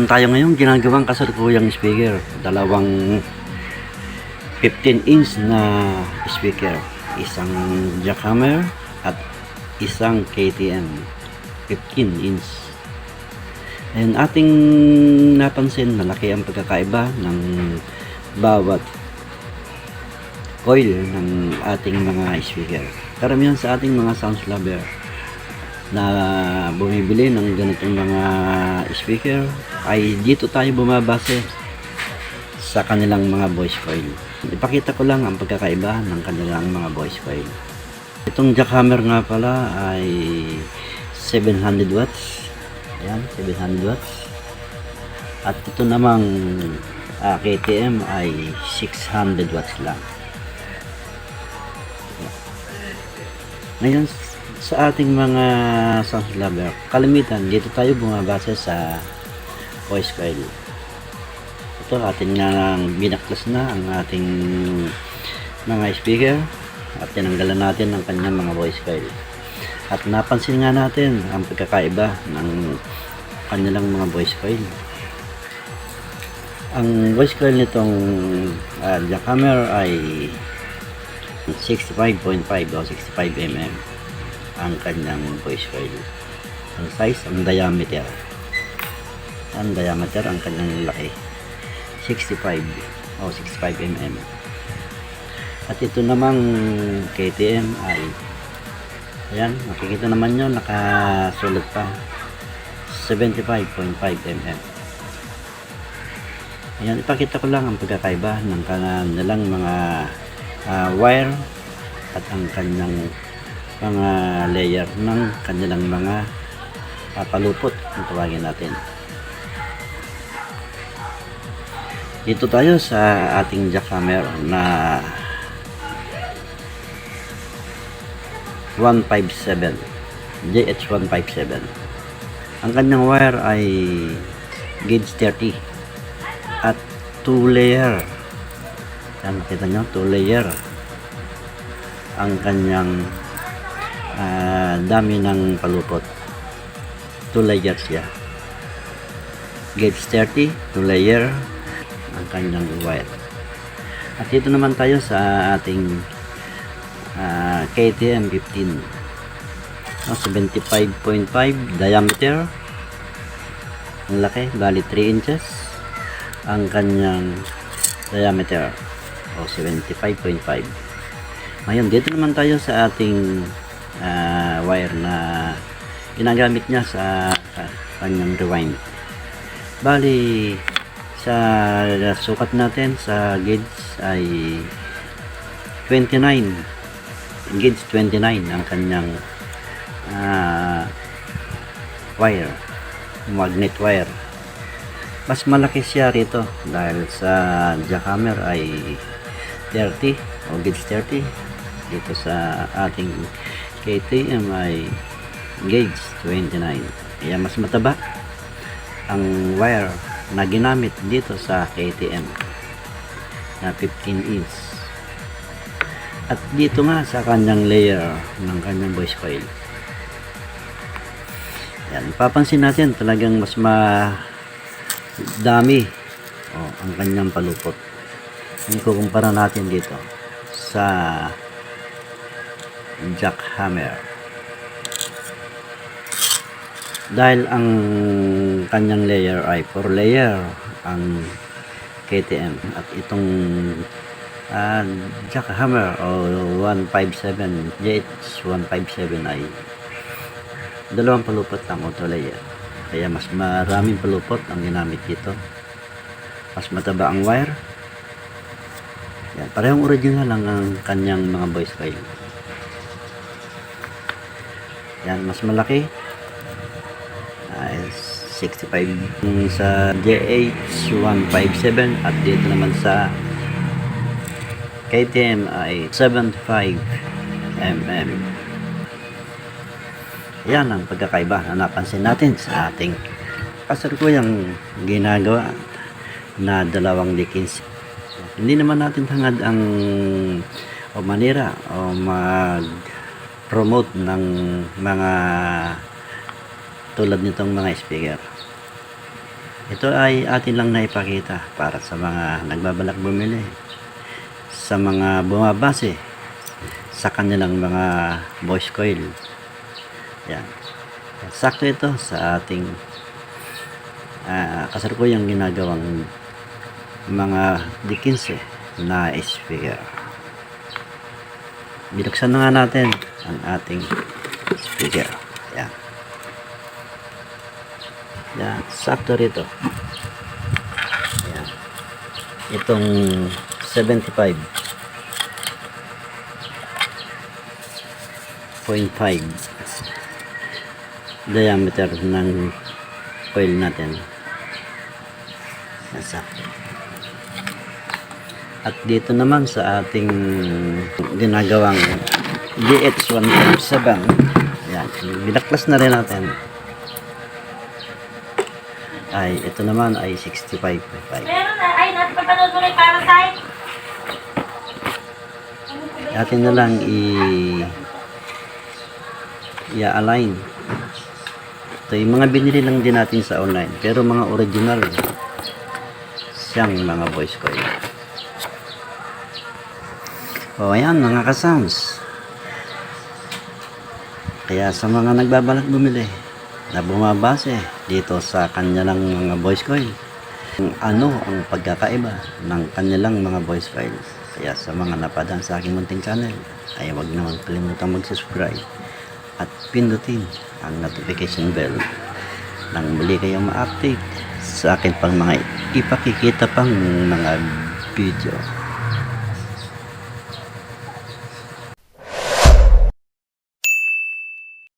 Meron tayo ngayon ginagawang kasalukuyang speaker. Dalawang 15 inch na speaker. Isang jackhammer at isang KTM 15 inch. And ating napansin malaki ang pagkakaiba ng bawat coil ng ating mga speaker. Karamihan sa ating mga sound lover na bumibili ng ganitong mga speaker ay dito tayo bumabase sa kanilang mga voice coil. Ipakita ko lang ang pagkakaiba ng kanilang mga voice coil. Itong jackhammer nga pala ay 700 watts. Ayan, 700 watts. At ito namang ah, KTM ay 600 watts lang. Ngayon, sa ating mga sound lover, kalimitan, dito tayo bumabase sa voice coil. Ito, atin nga binaklas na ang ating mga speaker at tinanggalan natin ang kanyang mga voice coil. At napansin nga natin ang pagkakaiba ng kanilang mga voice coil. Ang voice coil nitong uh, jackhammer ay 65.5 o 65 mm ang kanyang voice coil. Ang size, ang diameter. Ang diameter, ang kanyang laki. 65 o 65 mm. At ito namang KTM ay ayan, makikita naman nyo, nakasulat pa 75.5 mm. Ayan, ipakita ko lang ang pagkakaiba ng kanilang mga ah, wire at ang kanyang mga layer ng kanilang mga ah, palupot kung tawagin natin. Dito tayo sa ating jackhammer na 157 JH157 ang kanyang wire ay gauge 30 at 2 layer. Yan makita nyo? 2 layer. Ang kanyang ah, dami ng palupot. 2 layers siya gauge 30 2 layer ang kanyang wire at dito naman tayo sa ating ah, KTM 15 no, 75.5 diameter. Ang laki bali 3 inches. Ang kanyang diameter o 75.5 ngayon dito naman tayo sa ating ah, wire na ginagamit niya sa kanyang rewind. Bali sa sukat natin sa gauge ay 29 gauge 29 ang kanyang ah, wire magnet wire. Mas malaki siya rito dahil sa jackhammer ay 30 o gauge 30 dito sa ating KTM ay gauge 29 kaya mas mataba ang wire na ginamit dito sa KTM na 15 inch. At dito nga sa kanyang layer ng kanyang voice coil. Yan, papansin natin talagang mas ma dami oh, ang kanyang palupot. Kung kukumpara natin dito sa jackhammer. Dahil ang kanyang layer ay 4 layer ang KTM at itong uh, jackhammer o 157 JH157 ay dalawang palupot lang auto layer. Kaya mas maraming palupot ang ginamit dito. Mas mataba ang wire. Yan, parehong original lang ang kanyang mga voice coil yan, mas malaki. Ay 65 yung sa JH157 at dito naman sa KTM ay 75 mm yan ang pagkakaiba na napansin natin sa ating kasalukuyang ginagawa na dalawang likins. So, hindi naman natin hangad ang o manira o mag-promote ng mga tulad nitong mga speaker. Ito ay atin lang na ipakita para sa mga nagbabalak bumili, sa mga bumabase sa kanilang mga voice coil. Yan. Sakto ito sa ating uh, kasalukuyang ginagawang mga D15 na speaker. Binuksan na nga natin ang ating speaker. Yan. Yan. Sakto rito. Yan. Itong 75 0.5 diameter ng coil natin. Yan, sakto. At dito naman sa ating ginagawang DX157, yan, binaklas na rin natin. Ay, ito naman ay 65.5. Meron na. Ay, napapanood mo na yung Parasite. Atin na lang i i-align. Ito yung mga binili lang din natin sa online. Pero mga original siyang mga voice coil. O ayan mga ka-sounds. Kaya sa mga nagbabalak bumili na bumabase dito sa kanilang mga voice coil ano ang pagkakaiba ng kanilang mga voice files. Kaya sa mga napadaan sa aking munting channel, ay huwag naman kalimutang mag-subscribe at pindutin ang notification bell nang muli kayong ma-update sa akin pang mga ipakikita pang mga video.